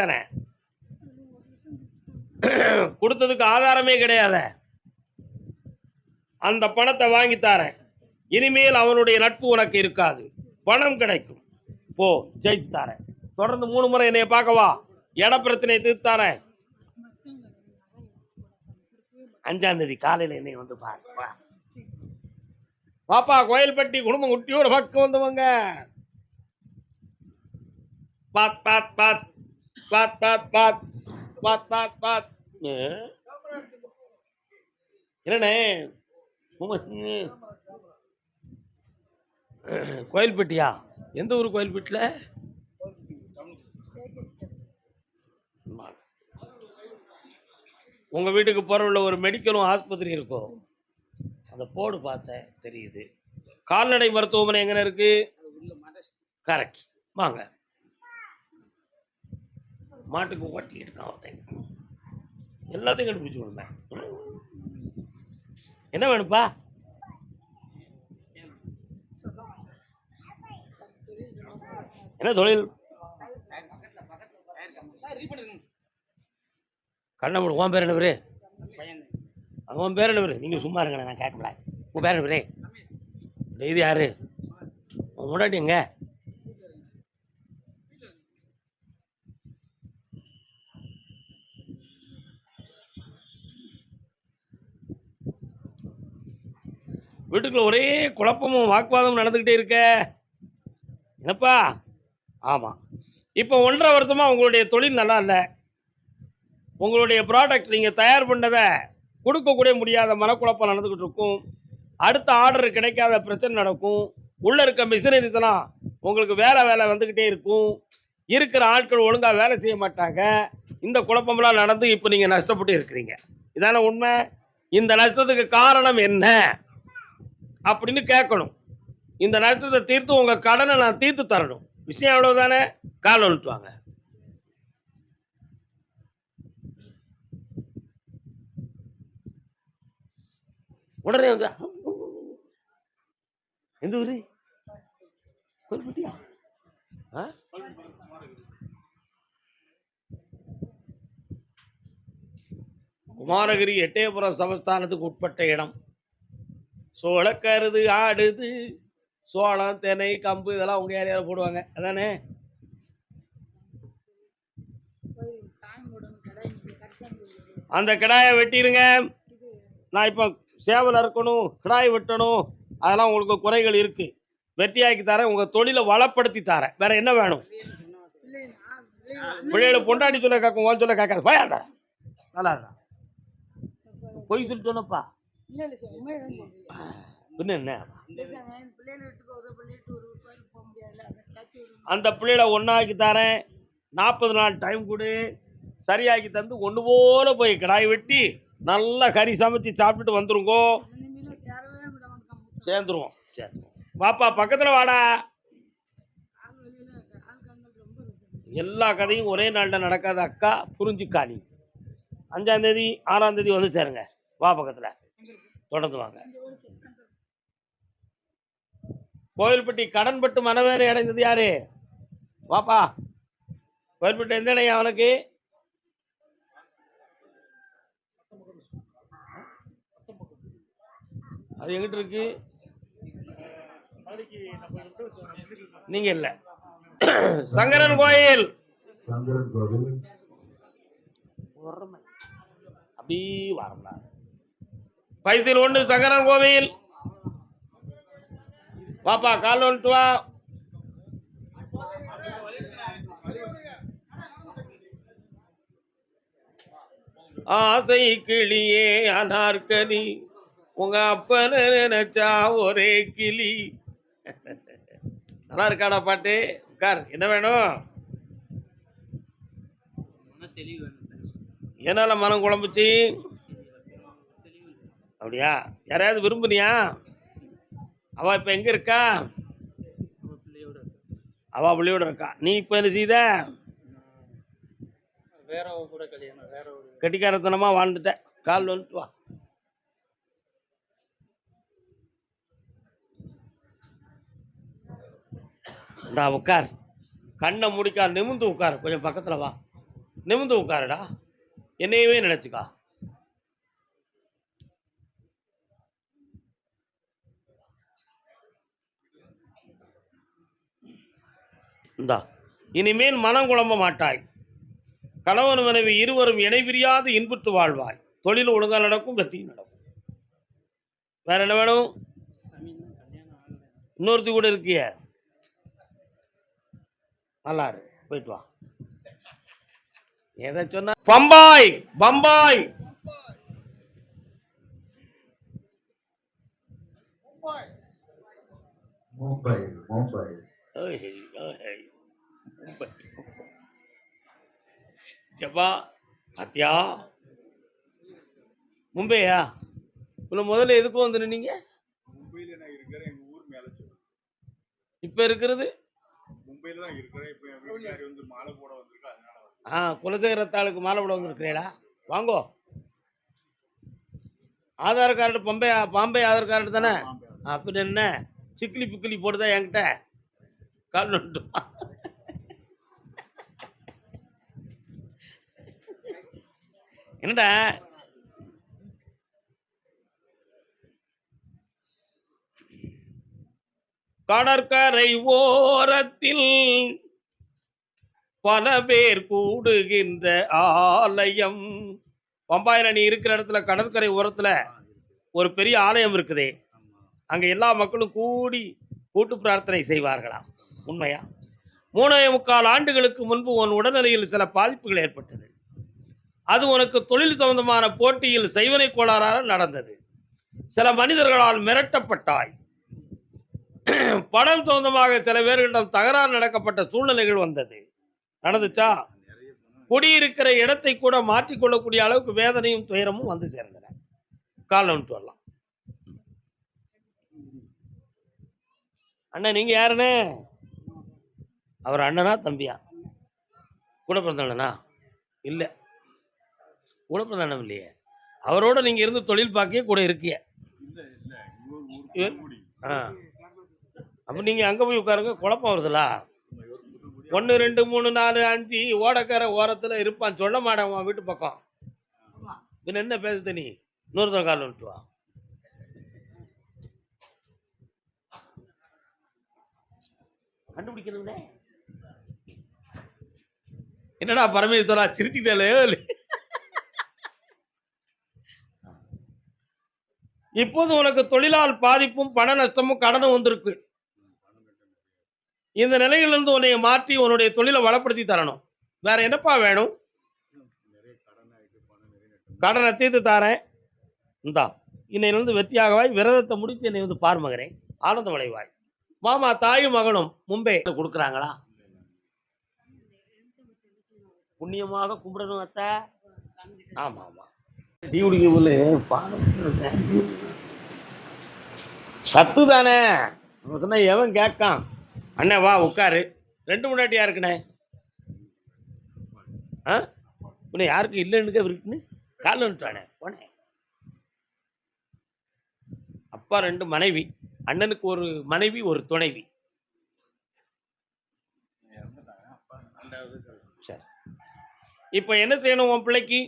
தானே? கொடுத்ததுக்கு ஆதாரமே கிடையாது. அந்த பணத்தை வாங்கி தரேன் இனிமேல் அவனுடைய நட்பு உனக்கு இருக்காது. பணம் கிடைக்கும். போ ஜெயிச்சு தரேன் தொடர்ந்து மூணு முறை என்னைய பார்க்கவா இட பிரச்சனையை தீர்த்து தரேன் அஞ்சாம் தேதி காலையில் என்னை வந்து பாரு. பாப்பா கோயில்பட்டி குடும்பம் குட்டியோட பக்கம் வந்தவங்க. பாத் பாத் பாத். பாத் பாத் பாத் பாத் பாத் பாத்? என்னண்ணே. கோயில்பட்டியா? எந்த ஊர் கோயில்பட்டியில் உங்கள் வீட்டுக்கு போகிற ஒரு மெடிக்கலும் ஆஸ்பத்திரி இருக்கும் அந்த போர்டு பார்த்தேன் தெரியுது. கால்நடை மருத்துவமனை எங்கே இருக்கு? கரெக்ட். வாங்க. மாட்டுக்கு ஓட்டி இருக்கான் ஒருத்தன். எல்லாத்தையும் கண்டுபிடிச்சு கொடுத்தேன். என்ன வேணுப்பா என்ன தொழில்? கண்ண முடி உன் பேர் என்ன பேர்? உன் பேர் என்ன பேர்? நீங்கள் சும்மா இருங்கண்ணே நான் கேட்கல உன் பேர் என்ன பேர்? இது யாரு? உன் முன்னாடி எங்கே? வீட்டுக்குள்ள ஒரே குழப்பமும் வாக்குவாதமும் நடந்துக்கிட்டே இருக்க. என்னப்பா? ஆமாம் இப்போ ஒன்றரை வருஷமாக உங்களுடைய தொழில் நல்லா இல்லை. உங்களுடைய ப்ராடக்ட் நீங்கள் தயார் பண்ணதை கொடுக்கக்கூடிய முடியாத மனக்குழப்பம் நடந்துக்கிட்டு இருக்கும். அடுத்த ஆர்டர் கிடைக்காத பிரச்சனை நடக்கும். உள்ளே இருக்க மிஷினரிஸ்லாம் உங்களுக்கு வேலை வேலை வந்துக்கிட்டே இருக்கும். இருக்கிற ஆட்கள் ஒழுங்காக வேலை செய்ய மாட்டாங்க. இந்த குழப்பமெல்லாம் நடந்து இப்போ நீங்கள் நஷ்டப்பட்டு இருக்கிறீங்க. இதான உண்மை? இந்த நஷ்டத்துக்கு காரணம் என்ன? அப்படின்னு கேட்கணும். இந்த நஷ்டத்தை தீர்த்து உங்கள் கடனை நான் தீர்த்து தரணும். விஷயம் எவ்வளவுதானே கால் வந்துட்டு வாங்க உடனே வந்து எந்த ஊரு? கோயில்பட்டியா ஆ? குமாரகிரி எட்டயபுரம் சமஸ்தானத்துக்கு உட்பட்ட இடம். சோளக்கருது ஆடுது சோளம் தெனை கம்பு இதெல்லாம் உங்கள் ஏரியாவில் போடுவாங்க. அதானே? அந்த கிடாயை வெட்டிடுங்க நான் இப்போ சேவல் அறுக்கணும் கிடாய் வெட்டணும் அதெல்லாம் உங்களுக்கு குறைகள் இருக்குது வெட்டியாக்கி தரேன் உங்கள் தொழிலை வளப்படுத்தி தரேன். வேற என்ன வேணும்? பிள்ளைகளை பொண்டாட்டி சொல்ல கேட்கும் ஓன் சொல்ல கேட்காது. பயாண்டா நல்லா இருக்கா பொய் சொல்லிட்டோன்னப்பா இல்லை இல்லை சார் அந்த பிள்ளைகளை ஒன்றாக்கி தரேன். நாற்பது நாள் டைம் கொடு. சரியாக்கி தந்து ஒன்று போல போய் கடாய் வெட்டி நல்லா கறி சமைச்சு சாப்பிட்டுட்டு வந்துருங்கோ. சேர்ந்துருவோம். சேர்ந்துருவோம். வாப்பா பக்கத்தில் வாடா. எல்லா கதையும் ஒரே நாள்கிட்ட நடக்காத அக்கா புரிஞ்சுக்கா நீ. அஞ்சாந்தேதி ஆறாந்தேதி வந்து சேருங்க. வா பக்கத்தில். தொடர்ந்து வாங்க கோயில்பட்டி கடன்பட்டு மனவேறு அடைந்தது யாரு? வாப்பா. கோயில்பட்டி எந்த இடம் அவனுக்கு? அது எங்கிட்ட இருக்கு? நீங்க இல்ல. சங்கரன் கோயில். சந்திரன் கோவில். அப்படி வரல பைத்தில் ஒன்று சங்கரன் கோவில் பாப்பா கால் வந்துட்டு வா. ஆசை கிளியே அனார்கலி உங்க அப்பனை நினைச்சா ஒரே கிளி. நல்லா இருக்காடா பாட்டு? உட்கார் என்ன வேணும்? என்னால மனம் குழம்புச்சு? அப்படியா? யாரையாவது விரும்புனியா? அவ இப்ப எங்க இருக்கா? அவ பிள்ளையோட இருக்கா. நீ இப்ப என்ன செய்த? வேற கூட கல்யாணம் வேற ஒரு கட்டிக்காரத்தனமா வாழ்ந்துட்ட. கால் வந்துட்டு வா. இந்தா உட்கார் கண்ணை முடிக்கா நிமிந்து உட்கார் கொஞ்சம் பக்கத்துல வா. நிமிந்து உட்காருடா என்னையவே நினைச்சுக்கா. இந்தா. இனிமேல் மனம் குழம்ப மாட்டாய். கணவன் மனைவி இருவரும் இணை பிரியாது இன்புற்று வாழ்வாய். தொழில் ஒழுங்கா நடக்கும் வெற்றியும் நடக்கும். வேற என்ன வேணும்? இன்னொருத்தி கூட இருக்கிய. நல்லா இரு போயிட்டு வா. எதை சொன்ன? பம்பாய் பம்பாய். மும்பை மும்பை ஓய், ஓய். ஜப்பா பாத்தியா? மும்பையா? உள்ள முதல்ல எதுக்கும் வந்து நின்னீங்க மும்பையில நான் இருக்கிறேன் எங்க ஊர் மேல சொல்லு. இப்ப இருக்கிறது? மும்பையில தான் இருக்கிறேன் இப்ப வந்து மாலை போட வந்திருக்கு. ஆ குலசேகரத்தாளுக்கு மாலை போட வந்திருக்கிறீங்களா? வாங்கோ. ஆதார் கார்டு பம்பை பாம்பே ஆதார் கார்டு தானே? பின்ன என்ன? சிக்கிலி பிக்கிலி போடுதா என்கிட்ட? கால் நோட்டு என்னடா? கடற்கரை ஓரத்தில் பல பேர் கூடுகின்ற ஆலயம். பம்பாயில நீ இருக்கிற இடத்துல கடற்கரை ஓரத்துல ஒரு பெரிய ஆலயம் இருக்குதே. அங்க எல்லா மக்களும் கூடி கூட்டு பிரார்த்தனை செய்வார்களாம். உண்மையா? மூணே முக்கால் ஆண்டுகளுக்கு முன்பு உன் உடல்நிலையில் சில பாதிப்புகள் ஏற்பட்டது. அது உனக்கு தொழில் சம்பந்தமான போட்டியில் செய்வனை கோளாறாக நடந்தது. சில மனிதர்களால் மிரட்டப்பட்டாய். பணம் சம்பந்தமாக சில பேர்களிடம் தகராறு நடக்கப்பட்ட சூழ்நிலைகள் வந்தது. நடந்துச்சா? குடியிருக்கிற இடத்தை கூட மாற்றிக்கொள்ளக்கூடிய அளவுக்கு வேதனையும் துயரமும் வந்து சேர்ந்தன. காலம் சொல்லலாம் அண்ணன் நீங்க யாருண்ணே? அவர் அண்ணனா தம்பியா? கூட பிறந்தண்ணா இல்லை. அண்ணன் இல்லையே அவரோட நீங்க இருந்து தொழில் பார்க்கவே கூட இருக்கிய. ஆ. அப்ப நீங்க அங்க போய் உட்காருங்க குழப்பம் வருதுல. ஒன்று ரெண்டு மூணு நாலு அஞ்சு ஓடக்கரை ஓரத்துல இருப்பான். சொல்ல மாட்டான் உன் வீட்டு பக்கம். பின்ன என்ன பேசுத நீ? இன்னொருத்தர் கால் வந்துட்டு வா. என்னடா பரமேஸ்வரா சிரிச்சுக்கிட்டே இப்போது உனக்கு தொழிலால் பாதிப்பும் பண நஷ்டமும் கடனும் வந்திருக்கு. இந்த நிலையிலிருந்து உன்னை மாற்றி உன்னுடைய தொழிலை வளப்படுத்தி தரணும். வேற என்னப்பா வேணும்? கடனை தீர்த்து தாரேன். இந்தா இன்னையிலிருந்து வெற்றியாகவாய் விரதத்தை முடித்து என்னை வந்து பார் ஆனந்த ஆனந்தம் மாமா தாயும் மகனும் மும்பை கொடுக்குறாங்களா? புண்ணியமாக கும்பிடணும் அத்தை. ஆமாம் ஆமாம். டீ குடிக்கக்குள்ள பானம் சத்து தானே? சொன்ன சொன்னா எவன் கேட்கான்? அண்ணே வா உட்காரு. ரெண்டு முன்னாடி யாருக்குண்ணே ஆ? உன்னை யாருக்கும் இல்லைன்னு இருக்குன்னு காலில் வந்துட்டானே. போனே. அப்பா ரெண்டு மனைவி. அண்ணனுக்கு ஒரு மனைவி ஒரு துணைவி. சரி. இப்போ என்ன செய்யணும் உன் பிள்ளைக்கு?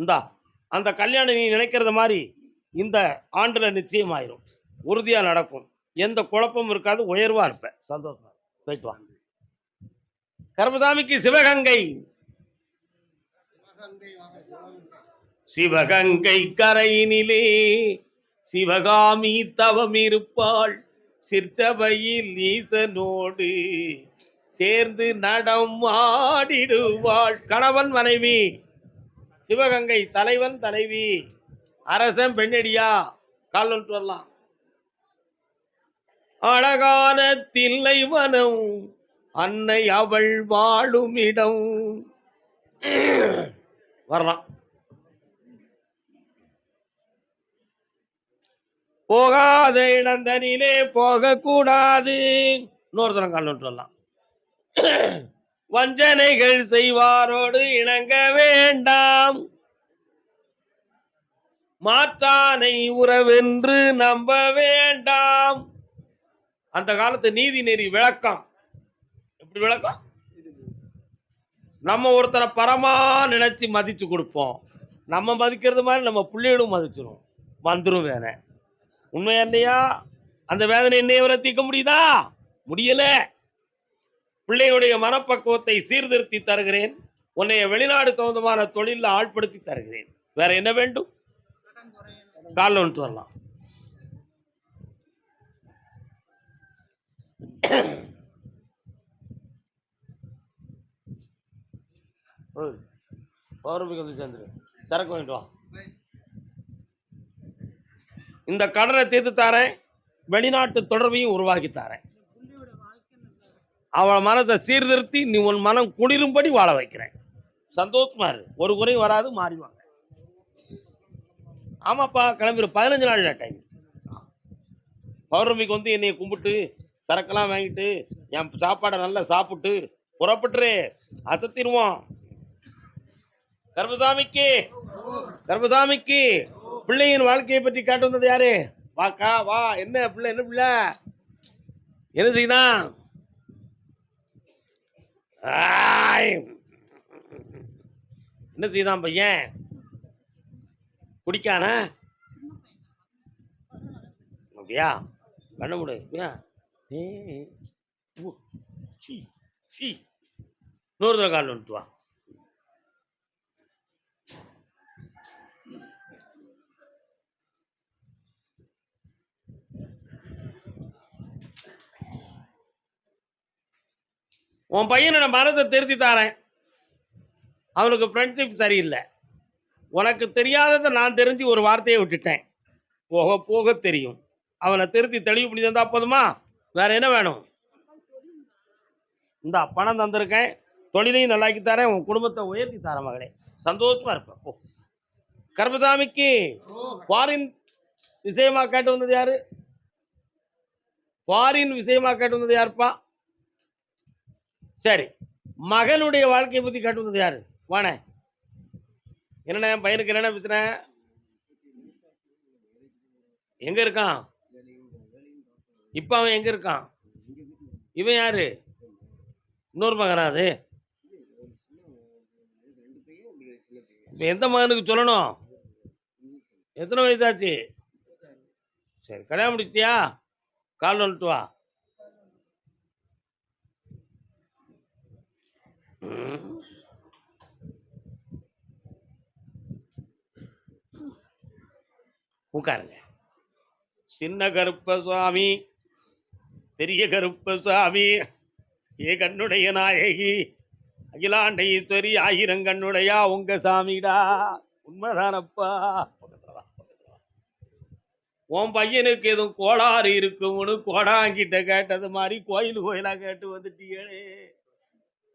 இந்தா அந்த கல்யாணம் நீ நினைக்கிறத மாதிரி இந்த ஆண்டில் நிச்சயமாயிரும். உறுதியாக நடக்கும். எந்த குழப்பமும் இருக்காது உயர்வாக இருப்பேன் சந்தோஷம் போயிட்டு வா. கர்மசாமிக்கு சிவகங்கை. சிவகங்கை கரையினிலே சிவகாமி தவம் இருப்பாள். சிற்சபையில் ஈசனோடு சேர்ந்து நடம் ஆடிடுவாள் கணவன் மனைவி சிவகங்கை தலைவன் தலைவி. அரசன் பெண்ணடியா. கால் வந்துட்டு வரலாம். அழகான தில்லை வனம். அன்னை அவள் வாழும் இடம். வரலாம். போகாத இடந்தனிலே போகக்கூடாது. இன்னொருத்தரம் கால் வந்துட்டு வரலாம். வஞ்சனைகள் செய்வாரோடு இணங்க வேண்டாம். மாற்றானை உறவென்று நம்ப வேண்டாம். அந்த காலத்து நீதி நெறி விளக்கம். எப்படி விளக்கம்? நம்ம ஒருத்தரை பரமா நினைச்சு மதிச்சு கொடுப்போம். நம்ம மதிக்கிறது மாதிரி நம்ம பிள்ளைகளும் மதிச்சிடும் வந்துடும் வேற. உண்மை என்னையா அந்த வேதனை என்னைய தீர்க்க முடியுதா? முடியலை. பிள்ளையுடைய மனப்பக்குவத்தை சீர்திருத்தி தருகிறேன். உன்னைய வெளிநாடு சம்பந்தமான தொழிலில் ஆட்படுத்தி தருகிறேன். வேற என்ன வேண்டும்? காலில் வந்துட்டு வரலாம். பௌர்ணமிக்கு வந்து சேர்ந்துரு. சரக்கு வாங்கிட்டு வா. இந்த கடனை தீர்த்து தாரேன். வெளிநாட்டு தொடர்பையும் உருவாக்கி தாரேன். அவள் மனத்தை சீர்திருத்தி நீ உன் மனம் குளிரும்படி வாழ வைக்கிறேன். சந்தோஷமா இரு. ஒரு குறையும் வராது மாறிவாங்க ஆமாப்பா கிளம்பிடு பதினஞ்சு நாள் டைம் பௌர்ணமிக்கு வந்து என்னை கும்பிட்டு சரக்கெல்லாம் வாங்கிட்டு என் சாப்பாடை நல்லா சாப்பிட்டு புறப்பட்டுரு. அசத்திடுவோம். கர்பசாமிக்கு கர்பசாமிக்கு பிள்ளையின் வாழ்க்கையை பற்றி காட்டு வந்தது யாரு? வாக்கா வா. என்ன பிள்ளை என்ன பிள்ளை? என்ன செய்யணும் என்ன செய்தான் பையன்? குடிக்கான? அப்படியா? கண்ண முடியா ஏன்? ஏய், சீ சீ. நூறு தடவை கால் வந்துட்டு உன் பையனை நான் மனதை திருத்தி தாரேன். அவனுக்கு ஃப்ரெண்ட்ஷிப் சரியில்லை. உனக்கு தெரியாததை நான் தெரிஞ்சு ஒரு வார்த்தையை விட்டுட்டேன். போக போக தெரியும். அவனை திருத்தி தெளிவு பண்ணி தந்தா போதுமா? வேற என்ன வேணும்? இந்தா பணம் தந்திருக்கேன். தொழிலையும் நல்லாக்கி தரேன். உன் குடும்பத்தை உயர்த்தி தரேன் மகளே. சந்தோஷமா இருப்பேன் போ. கர்பதாமிக்கு ஃபாரின் விஷயமா கேட்டு வந்தது யாரு? ஃபாரின் விஷயமா கேட்டு வந்தது யாருப்பா? சரி. மகனுடைய வாழ்க்கையை பற்றி கேட்டு யார்? யாரு வாணே. என்னண்ணே பையனுக்கு என்னென்ன பிரச்சனை? எங்கே இருக்கான்? இப்போ அவன் எங்கே இருக்கான்? இவன் யாரு? இன்னொரு மகனா அது? இப்போ எந்த மகனுக்கு சொல்லணும்? எத்தனை வயசாச்சு? சரி கல்யாணம் முடிச்சியா கால் வந்துட்டு வா. உட்காருங்க. சின்ன கருப்ப சுவாமி பெரிய கருப்ப சுவாமி ஏ கண்ணுடைய நாயகி அகிலாண்டை துவரி ஆயிரம் கண்ணுடையா உங்க சாமிடா. உண்மைதானப்பா. உன் பையனுக்கு எதுவும் கோளாறு இருக்கும்னு கோடாங்கிட்ட கேட்டது மாதிரி கோயில் கோயிலா கேட்டு வந்துட்டீங்களே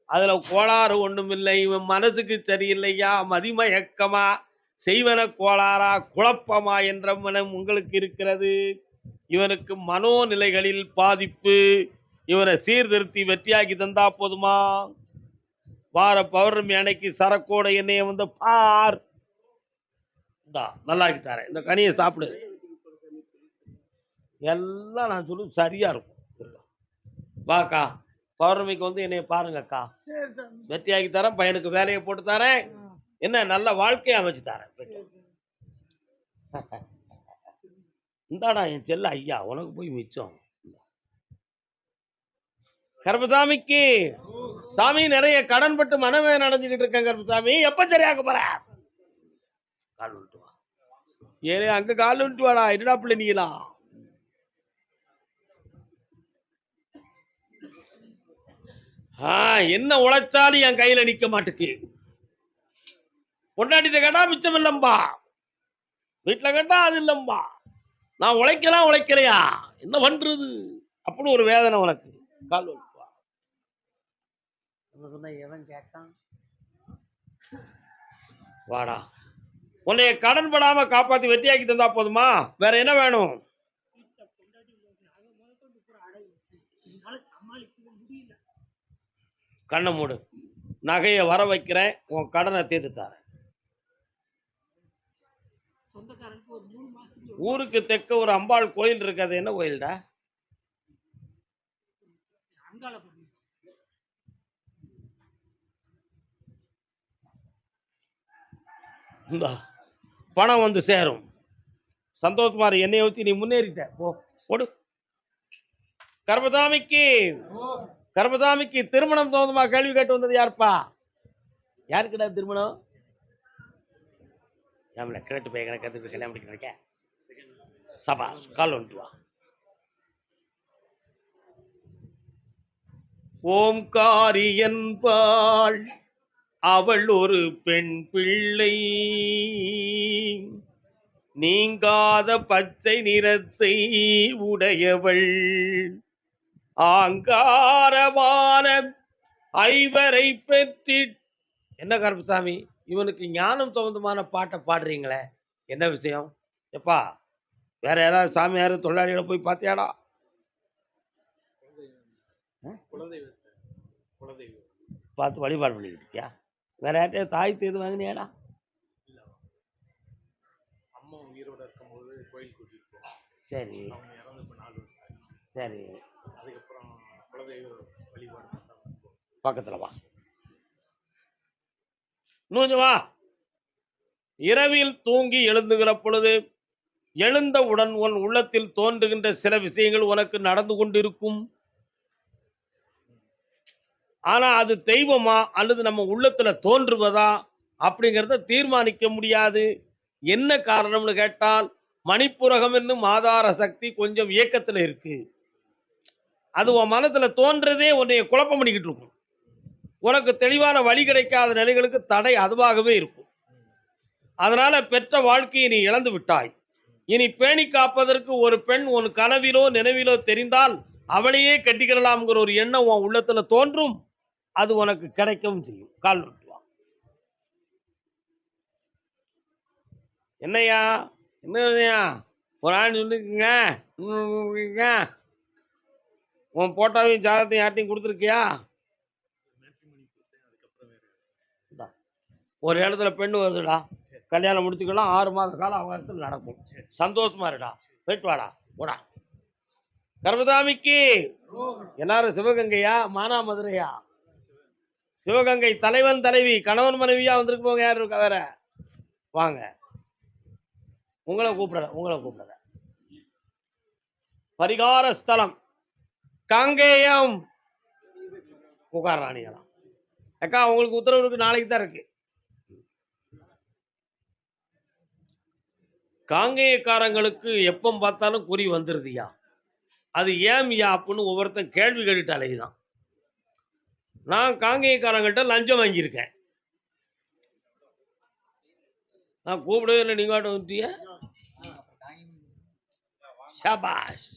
அதுல கோளாறு ஒண்ணும் இல்லை இவன் மனசுக்கு சரியில்லையா? மதிமயக்கமா? செய்வன கோளாறா? குழப்பமா? என்ற மனம் உங்களுக்கு இருக்கிறது. இவனுக்கு மனோநிலைகளில் பாதிப்பு. இவனை சீர்திருத்தி வெற்றியாக்கி தந்தா போதுமா? வார பௌர்ணமி அன்னைக்கு சரக்கோட என்னைய வந்து பார். நல்லாக்கி தரேன். இந்த கனியை சாப்பிடு. எல்லாம் நான் சொல்லு சரியா இருக்கும். வாக்கா பௌர்ணமிக்கு வந்து என்னைய பாருங்கக்கா. வெற்றியாக்கி தரேன் பையனுக்கு வேலையை போட்டு தரேன். என்ன நல்ல வாழ்க்கையை அமைச்சு தரேன். இந்தாடா என் செல்ல ஐயா உனக்கு போய் மிச்சம். கருப்பசாமிக்கு சாமி நிறைய கடன் பட்டு மனமே நடந்துகிட்டு இருக்கேன் கருப்பசாமி. எப்ப சரியாக்க போற? கால் விட்டு வா. அங்க கால் விட்டு வாடா. என்னடா பிள்ளை நீலாம் ஆ என்ன உழைச்சாலும் என் கையில நிக்க மாட்டுக்கு. பொண்டாட்டிட்ட கேட்டா மிச்சம் இல்லம்பா. வீட்டுல கேட்டா அது இல்லம்பா. நான் உழைக்கலாம் உழைக்கிறையா என்ன பண்றது? அப்படி ஒரு வேதனை உனக்கு. கால் வலிக்கு வா. என்ன சொன்ன? எவன் கேட்டான்? வாடா. உன்னைய கடன் படாம காப்பாத்தி வெட்டியாக்கி தந்தா போதுமா? வேற என்ன வேணும் என்னால சமாளிக்க முடியல கண்ணை மூடு. நகையை வர வைக்கிறேன் உன் கடனை தீர்த்து தரேன் ஊருக்கு தெற்க ஒரு அம்பாள் கோயில் இருக்கு அது என்ன கோயில்டா? பணம் வந்து சேரும். சந்தோஷ்குமார் என்னை என்னைய ஊற்றி நீ முன்னேறிட்ட. போ போடு கர்பதாமிக்கு கர்மசாமிக்கு திருமணம் சம்பந்தமா கேள்வி கேட்டு வந்தது யாருப்பா? யாருக்குடா திருமணம்? ஏம்ல கேட்டு போய் எனக்கு கற்றுட்டு கல்யாணம் பண்ணிக்கிறக்க சபா கால் வந்துட்டு வா. ஓம்காரி என்பாள் அவள் ஒரு பெண் பிள்ளை. நீங்காத பச்சை நிறத்தை உடையவள். ஆங்காரமான ஐவரை பெற்றி என்ன கருப்பசாமி இவனுக்கு ஞானம் சம்பந்தமான பாட்டை பாடுறீங்களே என்ன விஷயம்? எப்பா வேற யாராவது சாமியார் தொழிலாளிகளை போய் பார்த்தியாடா? பார்த்து வழிபாடு பண்ணிக்கிட்டு இருக்கியா? வேற யார்கிட்டயும் தாய் தேது வாங்கினியாடா? சரி. சரி. பக்கத்தில் வா. இன்னும் வா. இரவில் தூங்கி எழுந்துகிற பொழுது எழுந்தவுடன் உன் உள்ளத்தில் தோன்றுகின்ற சில விஷயங்கள் உனக்கு நடந்து கொண்டிருக்கும். ஆனா அது தெய்வமா அல்லது நம்ம உள்ளத்துல தோன்றுவதா அப்படிங்கிறத தீர்மானிக்க முடியாது. என்ன காரணம்னு கேட்டால் மணிப்புரகம் என்னும் ஆதார சக்தி கொஞ்சம் இயக்கத்துல இருக்கு. அது உன் மனத்தில் தோன்றதே உன்னைய குழப்பம் பண்ணிக்கிட்டு இருக்கும். உனக்கு தெளிவான வழி கிடைக்காத நிலைகளுக்கு தடை அதுவாகவே இருக்கும். அதனால பெற்ற வாழ்க்கையை நீ இழந்து விட்டாய். இனி பேணி காப்பதற்கு ஒரு பெண் உன் கனவிலோ நினைவிலோ தெரிந்தால் அவளையே கட்டிக்கிடலாம்ங்கிற ஒரு எண்ணம் உன் உள்ளத்துல தோன்றும். அது உனக்கு கிடைக்கவும் செய்யும். கால் விட்டு வா. என்னய்யா? ஒரு ஆள் சொல்லிக்கங்க உன் போட்டோவையும் ஜாதகத்தையும் யார்ட்டையும் கொடுத்துருக்கியா. ஒரு இடத்துல பெண்ணு வருதுடா. கல்யாணம் முடிச்சுக்கலாம் ஆறு மாத கால அவகாசத்தில் நடக்கும். சந்தோஷமா இருடா. போயிட்டு வாடா. போடா. கர்மதாமிக்கு எல்லாரும் சிவகங்கையா? மானாமதுரையா சிவகங்கை தலைவன் தலைவி கணவன் மனைவியா வந்திருக்கு போங்க யார் இருக்கா வேற? வாங்க. உங்களை கூப்பிடுற உங்களை கூப்பிடுற பரிகார ஸ்தலம். காங்கேயம். புகார் ராணிகளாம் அக்கா உங்களுக்கு உத்தரவு இருக்கு நாளைக்கு தான் இருக்கு. காங்கேயக்காரங்களுக்கு எப்போ பார்த்தாலும் குறி வந்துருதுயா அது ஏன் யா அப்படின்னு ஒவ்வொருத்தன் கேள்வி கேட்டுட்டு அலையுதான் நான் காங்கேயக்காரங்கள்ட்ட லஞ்சம் வாங்கியிருக்கேன். நான் கூப்பிடவே இல்லை நீங்க வாட்ட வந்துட்டிய. ஷபாஷ்.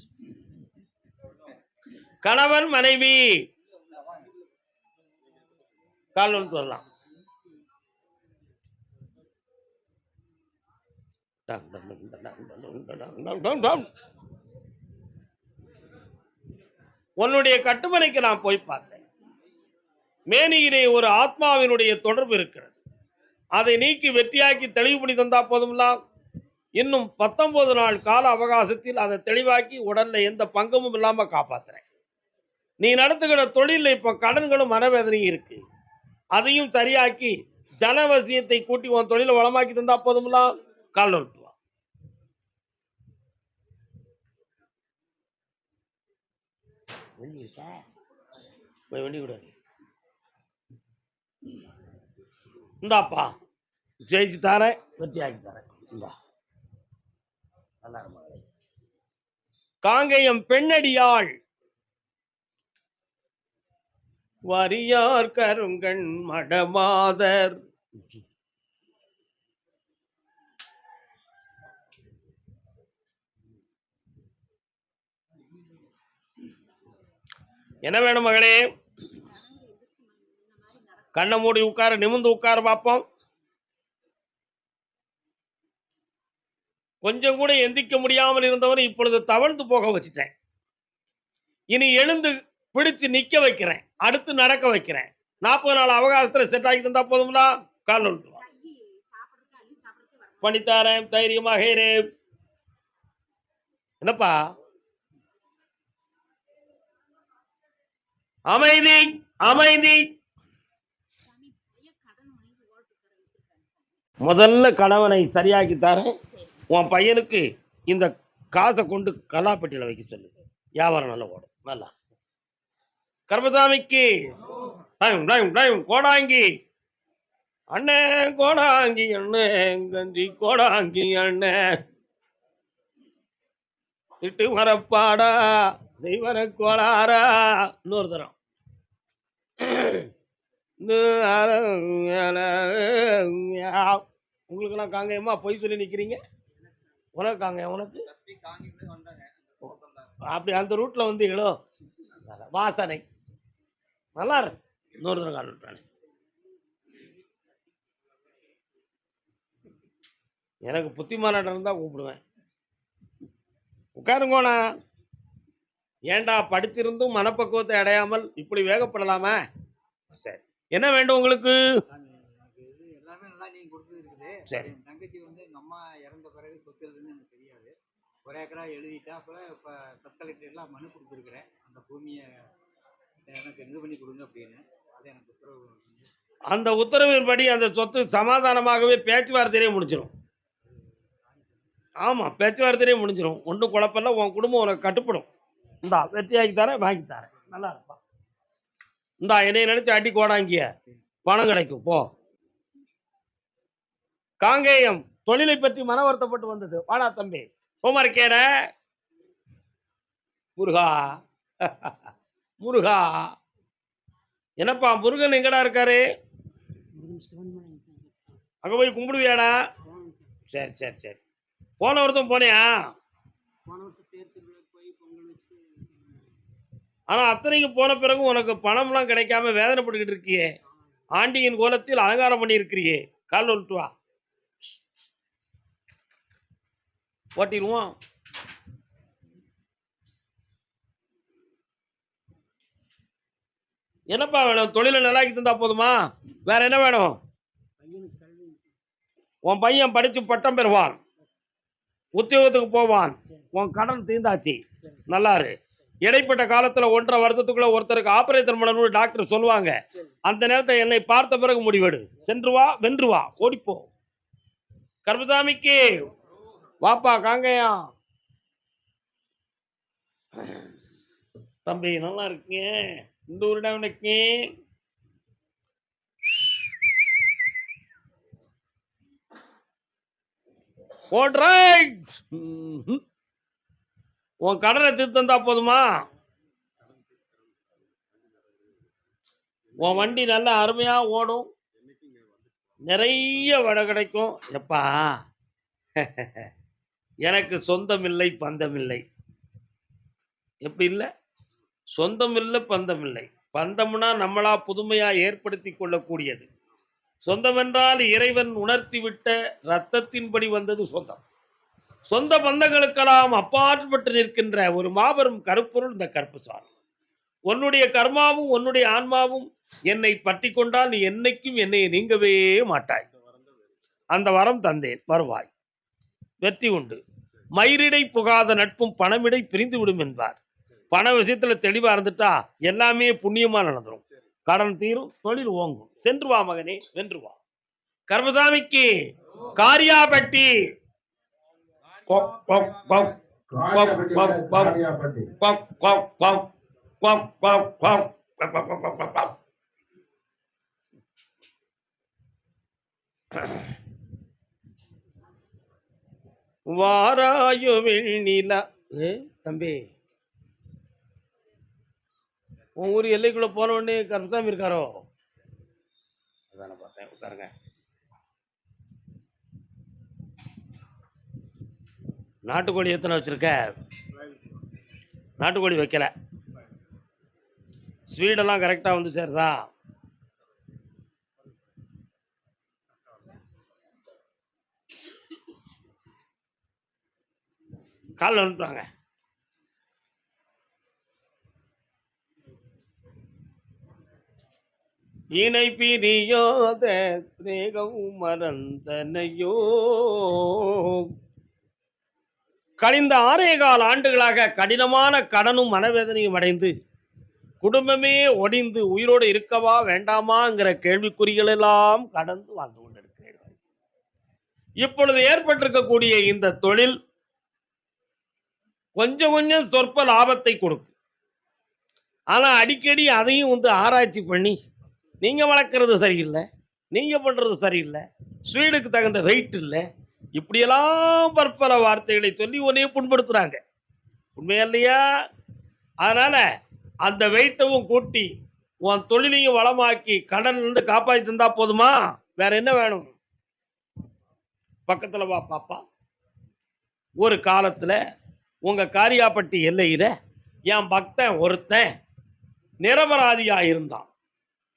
கணவன் மனைவி கால் வந்துட்டு வரலாம் உன்னுடைய கட்டுமனைக்கு நான் போய் பார்த்தேன் மேனியிலே ஒரு ஆத்மாவினுடைய தொடர்பு இருக்கிறது அதை நீக்கி வெற்றியாக்கி தெளிவு பண்ணி தந்தா போதும்லாம் இன்னும் பத்தொன்பது நாள் கால அவகாசத்தில் அதை தெளிவாக்கி உடல்ல எந்த பங்கமும் இல்லாம காப்பாத்துறேன் நீ நடத்துகிற தொழிலில் இப்ப கடன்களும் மனவேதனையும் இருக்கு. அதையும் சரியாக்கி ஜனவசியத்தை கூட்டி உன் தொழிலை வளமாக்கி தந்தா போதும்லாம் கால் விட்டு வா. வண்டி இருக்கா? போய் வண்டி விடு இந்தாப்பா ஜெயிச்சு தரேன். வெற்றி ஆக்கி தரேன். இந்தா. காங்கேயம் பெண்ணடியாள். வரியார் கருங்கண் மடமாதர். என்ன வேணும் மகளே? கண்ணை மூடி உட்கார நிமிர்ந்து உட்கார பார்ப்போம் கொஞ்சம் கூட எந்திக்க முடியாமல் இருந்தவனை இப்பொழுது தவழ்ந்து போக வச்சுட்டேன். இனி எழுந்து பிடிச்சு நிக்க வைக்கிறேன். அடுத்து நடக்க வைக்கிறேன். நாற்பது நாள் அவகாசத்துல செட் ஆகி தந்தா போதும்லா கால் விட்டு பண்ணித்தாரேன் தைரியமாக என்னப்பா? அமைதி அமைதி. முதல்ல கணவனை சரியாக்கி தரேன். உன் பையனுக்கு இந்த காசை கொண்டு கலாப்பட்டியில் வைக்க சொல்லு. வியாபாரம் நல்லா ஓடும். நல்லா. கர்மசாமிக்கு. டைம் டைம் டைம் கோடாங்கி. அண்ணே கோடாங்கி அண்ணன் கஞ்சி கோடாங்கி அண்ணன் திட்டு மரப்பாடா செய்வர கோளாரா இன்னொரு தரம். உங்களுக்கெல்லாம் காங்கயமா பொய் சொல்லி நிற்கிறீங்க உனக்கு காங்கயம் உனக்கு? அப்படி அந்த ரூட்டில் வந்து இளோ வாசனை. நல்லா இருக்கு இன்னொரு தரம் காட்டுறானே எனக்கு புத்திமானாட்டம் இருந்தால் கூப்பிடுவேன். உட்காருங்கோண்ணா ஏன்டா படிச்சிருந்தும் மனப்பக்குவத்தை அடையாமல் இப்படி வேகப்படலாமா? சரி. என்ன வேண்டும் உங்களுக்கு? சரி. தங்கச்சி வந்து எங்க அம்மா இறந்த பிறகு சொத்து எழுதுன்னு எனக்கு தெரியாது. ஒரு ஏக்கரா எழுதிட்டா அப்புறம் இப்போ சப் கலெக்டர்லாம் மனு கொடுத்துருக்குறேன். அந்த பூமியை எனக்கு இது பண்ணி கொடுங்க அப்படின்னு அது எனக்கு உத்தரவு அந்த உத்தரவின்படி அந்த சொத்து சமாதானமாகவே பேச்சுவார்த்தையிலே முடிஞ்சிடும் ஆமாம் பேச்சுவார்த்தையிலே முடிஞ்சிடும் ஒன்றும் குழப்பமில்ல உன் குடும்பம் உனக்கு கட்டுப்படும். இந்தா வெற்றியாக்கி தரேன் வாங்கி தரேன். நல்லா இருப்பா. இந்தா என்னைய நினச்சி அடி கோடாங்கிய. பணம் கிடைக்கும் போ. காங்கேயம் தொழிலை பற்றி மன வருத்தப்பட்டு வந்தது. வாடா தம்பி. சோமாரிக்கேட. முருகா. முருகா. என்னப்பா முருகன் எங்கடா இருக்காரு? அங்க போய் கும்பிடுவியாடா? சரி சரி சரி. போன வருஷம் போனியா? போன வருஷம் தேர் திருவிழாக்கு போய் பொங்கல் வச்சுட்டு ஆனா அத்தனைக்கு போன பிறகு உனக்கு பணம்லாம் கிடைக்காம வேதனைப்பட்டுக்கிட்டு இருக்கியே. ஆண்டியின் கோலத்தில் அலங்காரம் பண்ணி இருக்கிறியே கால் வா ஓட்டிடுவோம். என்னப்பா வேணும்? தொழிலை நல்லாக்கி தந்தா போதுமா? வேற என்ன வேணும்? உன் பையன் படிச்சு பட்டம் பெறுவான். உத்தியோகத்துக்கு போவான். உன் கடன் தீர்ந்தாச்சு. நல்லாரு. இடைப்பட்ட காலத்துல ஒன்றரை வருஷத்துக்குள்ள ஒருத்தருக்கு ஆபரேஷன் பண்ணணும்னு டாக்டர் சொல்லுவாங்க. அந்த நேரத்தை என்னை பார்த்த பிறகு முடிவெடு. சென்று வா வென்று வா. ஓடிப்போ. கர்மசாமிக்கு வாப்பா காங்கயா. தம்பி நல்லா இருக்கீங்க. இந்த உருடவனுக்கு உன் கடனை தீர்த்தந்தா போதுமா? உன் வண்டி நல்லா அருமையா ஓடும். நிறைய வடை கிடைக்கும். எப்பா? எனக்கு சொந்தமில்லை பந்தமில்லை. எப்படி இல்லை? சொந்தமில்லை பந்தமில்லை. பந்தம்னா நம்மளா புதுமையா ஏற்படுத்தி கொள்ளக்கூடியது. சொந்தம் என்றால் இறைவன் உணர்த்திவிட்ட ரத்தத்தின்படி வந்தது சொந்தம். சொந்த பந்தங்களுக்கெல்லாம் அப்பாற்பட்டு நிற்கின்ற ஒரு மாபெரும் கருப்பொருள் இந்த கற்புசாமி உன்னுடைய கர்மாவும் உன்னுடைய ஆன்மாவும் என்னை பற்றி கொண்டால் நீ என்னைக்கும் என்னை நீங்கவே மாட்டாய். அந்த வரம் தந்தேன் வருவாய். வெற்றி உண்டு. மயிரிடை புகாத நட்பும் பணமிடை பிரிந்து விடும் என்பார். பண விஷயத்துல தெளிவா இருந்துட்டா எல்லாமே புண்ணியமா நடந்துரும். கடன் தீரும் தொழில் ஓங்கும். சென்று வா மகனே வென்று வா கர்மசாமிக்கு காரியாபட்டி. கொக், கொக், கொக், உன் ஊர் எல்லைக்குள்ள போன உடனே கருப்புசாமி இருக்காரோ? அதான பார்த்தேன். உட்காருங்க. நாட்டுக்கோழி எத்தனை வச்சிருக்க? நாட்டுக்கோழி வைக்கல. ஸ்வீடெல்லாம் கரெக்டாக வந்து சேருதா? காலில் அனுப்புறாங்க. இணை பிரியாத திரேகம் மறந்தனையோ. கழிந்த ஆறே கால ஆண்டுகளாக கடினமான கடனும் மனவேதனையும் அடைந்து குடும்பமே ஒடிந்து உயிரோடு இருக்கவா வேண்டாமாங்கிற கேள்விக்குறிகள் எல்லாம் கடந்து வாழ்ந்து கொண்டிருக்கிறீர்கள். இப்பொழுது ஏற்பட்டிருக்கக்கூடிய இந்த தொழில் கொஞ்சம் கொஞ்சம் சொற்ப லாபத்தை கொடுக்கும். ஆனால் அடிக்கடி அதையும் வந்து ஆராய்ச்சி பண்ணி நீங்கள் வளர்க்குறது சரியில்லை. நீங்கள் பண்ணுறது சரியில்லை. ஸ்வீடுக்கு தகுந்த வெயிட் இல்லை. இப்படியெல்லாம் பற்பல வார்த்தைகளை சொல்லி உன்னையும் புண்படுத்துகிறாங்க உண்மையா இல்லையா அதனால் அந்த வெயிட்டவும் கூட்டி உன் தொழிலையும் வளமாக்கி கடன் இருந்து காப்பாற்றி தந்தா போதுமா? வேற என்ன வேணும்? பக்கத்தில் வா பாப்பா. ஒரு காலத்தில் உங்கள் காரியாப்பட்டி எல்லையில் என் பக்தன் ஒருத்தன் நிரபராதியாக இருந்தான்.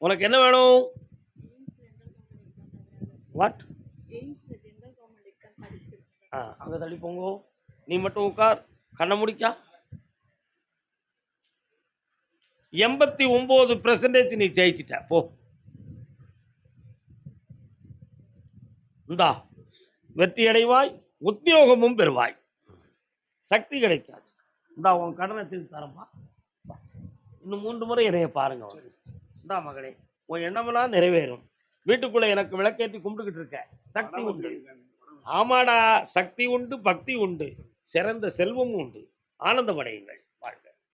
உனக்கு என்ன வேணும்? வாட் ஆ அங்கே தள்ளி போங்கோ. நீ மட்டும் உட்கார். கண்ணை முடிக்கா. எண்பத்தி ஒம்பது பெர்சன்டேஜ் நீ ஜெயிச்சிட்ட. போ. இந்தா. வெற்றி அடைவாய் உத்தியோகமும் பெறுவாய். சக்தி கிடைச்சாச்சு இந்தா உன் கடனை திருப்பி தரமா இன்னும் மூன்று முறை என்னைய பாருங்க. இந்தா மகளே உன் எண்ணமெல்லாம் நிறைவேறும். வீட்டுக்குள்ள எனக்கு விளக்கேற்றி கும்பிட்டுக்கிட்டு இருக்க. சக்தி உண்டு. ஆமாடா சக்தி உண்டு பக்தி உண்டு. சிறந்த செல்வமும் உண்டு. ஆனந்தம் அடையுங்கள்